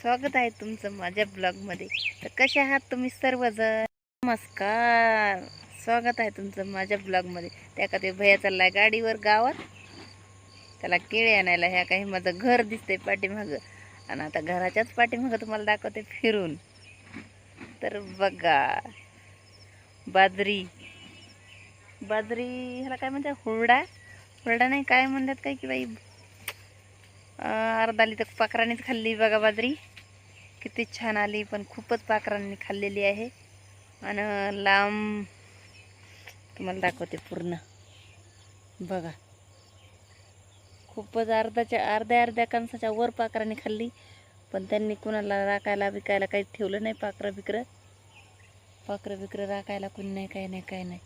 स्वागत आहे तुमचं माझ्या ब्लॉगमध्ये. तर कसे आहात तुम्ही सर्वजण? नमस्कार. स्वागत आहे तुमचं माझ्या ब्लॉगमध्ये. त्या का ते भैया चाललाय गाडीवर गावात. त्याला केळी आणायला ह्या काही माझं घर दिसतंय पाठीमागं. आणि आता घराच्याच पाठीमागं तुम्हाला दाखवते फिरून. तर बघा. बाजरी. बाजरी ह्याला काय म्हणतात? हुरडा? हुरडा नाही काय म्हणतात काय की बाई? अं, अर्धा लिटर पाखरानेच खाल्ली बघा बाजरी. किती छान आली पण खूपच पाखरांनी खाल्लेली आहे. आणि लांब तुम्हाला दाखवते पूर्ण. बघा. खूपच अर्धाच्या अर्ध्या अर्ध्या कणसाच्या वर पाखरांनी खाल्ली पण त्यांनी कुणाला राखायला विकायला काही ठेवलं नाही पाखरं बिकरं पाखरं बिकरं राखायला कुणी नाही काही नाही काही नाही.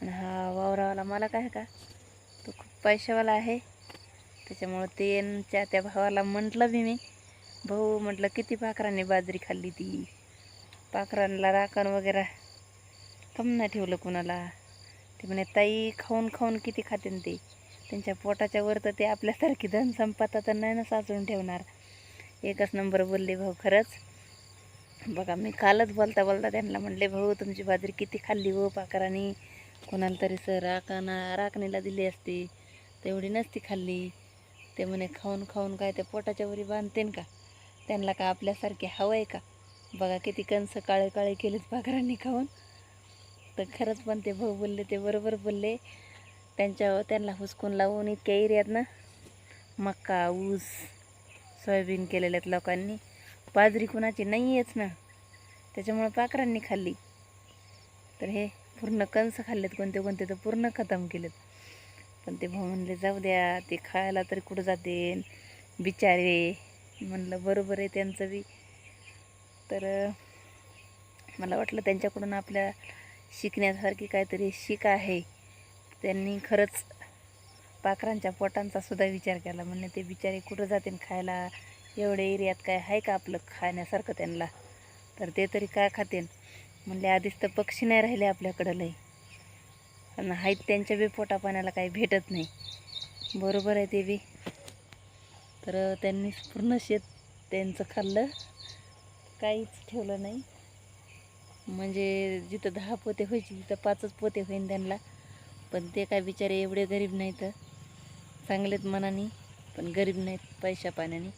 आणि हा वावरावाला मला काय का? तो खूप पैशावाला आहे. त्याच्यामुळं त्यांच्या त्या भावाला म्हटलं बी मी. भाऊ म्हटलं किती पाखरांनी बाजरी खाल्ली ती. पाखरांना राखण वगैरे कम नाही ठेवलं कुणाला. ते म्हणे ताई खाऊन खाऊन किती खाते ते. त्यांच्या पोटाच्या वर तर ते आपल्यासारखी धन संपदा तर नाही ना साचून ठेवणार. एकच नंबर बोलले भाऊ खरंच? बघा मी कालच बोलता बोलता त्यांना म्हणले भाऊ तुमची बाजरी किती खाल्ली हो पाखरांनी. कोणाला तरी सर राखणा राखणीला दिली असती. तेवढी नसती खाल्ली. ते म्हणे खाऊन खाऊन काय ते पोटाच्या वरी बांधतेन का? त्यांना का आपल्यासारखे हवं आहे का? बघा किती कंस काळे काळे केलेत पाखरांनी खाऊन. तर खरंच पण ते भाऊ बोलले ते बरोबर बोलले. त्यांच्या त्यांना हुसकून लावून इतक्या एरियात ना मक्का ऊस सोयाबीन केलेले आहेत लोकांनी. बाजरी कुणाची नाही आहेच ना. त्याच्यामुळं पाखरांनी खाल्ली. तर हे पूर्ण कंस खाल्लेत कोणते कोणते तर पूर्ण खतम केलेत. पण ते भाऊ म्हणले जाऊ द्या ते खायला तरी कुठं जाते बिचारे. म्हणलं बरोबर आहे त्यांचं बी. तर मला वाटलं त्यांच्याकडून आपल्या शिकण्यासारखी काहीतरी शिक आहे. त्यांनी खरंच पाखरांच्या पोटांचा सुद्धा विचार केला. म्हणले ते बिचारे कुठं जातील खायला? एवढ्या एरियात काय आहे का आपलं खाण्यासारखं त्यांना? तर ते तरी काय खातेन म्हणले आधीच तर पक्षी नाही राहिले आपल्याकडं लई. आणि आहेत त्यांच्या बी पोटापाण्याला काही भेटत नाही. बरोबर आहे ते बी. तर त्यांनी पूर्ण शेत त्यांचं खाल्लं. काहीच ठेवलं नाही. म्हणजे जिथं दहा पोते व्हायची तिथं पाचच पोते होईन त्यांना. पण ते काय बिचारे एवढे गरीब नाहीत. चांगलेत मनाने पण गरीब नाहीत पैशा पाण्याने.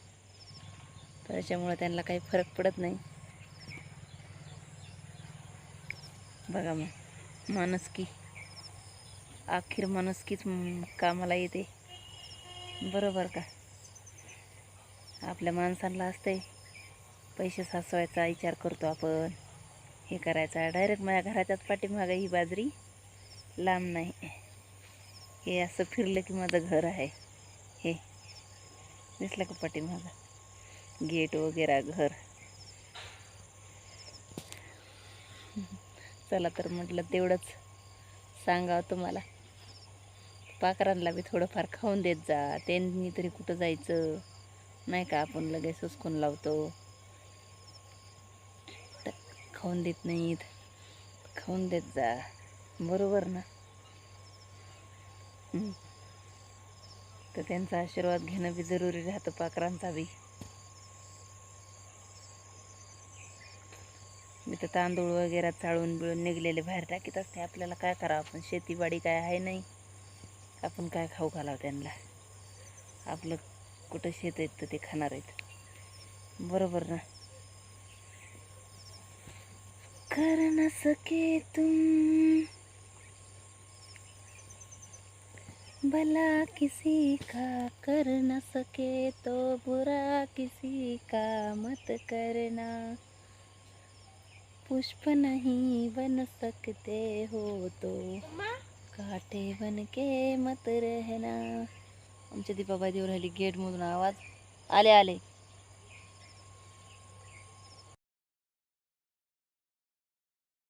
त्याच्यामुळं त्यांना काही फरक पडत नाही. बघा मग माणुसकी. अखेर माणुसकीच कामाला येते. बरोबर का? आपल्या माणसांना असतंय. पैसे साचवायचा विचार करतो आपण. हे करायचा. डायरेक्ट माझ्या घराच्याच पाठीमागं ही बाजरी लांब नाही. हे असं फिरलं की माझं घर आहे. हे दिसलं का पाठीमागं? गेट वगैरे घर. चला तर म्हटलं तेवढंच सांगावं तुम्हाला. पाकरांना बी थोडंफार खाऊन देत जा. त्यांनी तरी कुठं जायचं? नाही का? आपण लगेच उचकून लावतो. खाऊन देत नाहीत. खाऊन देत जा. बरोबर ना? तर त्यांचा आशीर्वाद घेणं बी जरुरी राहतं पाकरांचा बी. मी तर तांदूळ वगैरे चाळून बिळून निघलेले बाहेर टाकीत असते. आपल्याला काय करावं? आपण शेतीवाडी काय आहे नाही? आपण काय खाऊ घालावं त्यांना? आपलं कुठं शेत आहेत तर ते खाणार आहेत. बरोबर ना? कर न सके तुम. भला किसी का कर न सके तो बुरा किसी का मत करना. पुष्प नहीं बन सकते हो तो काटे बन के मत रहना. आमच्या दीपाबाई देऊ राहिली गेटमधून आवाज. आले आले.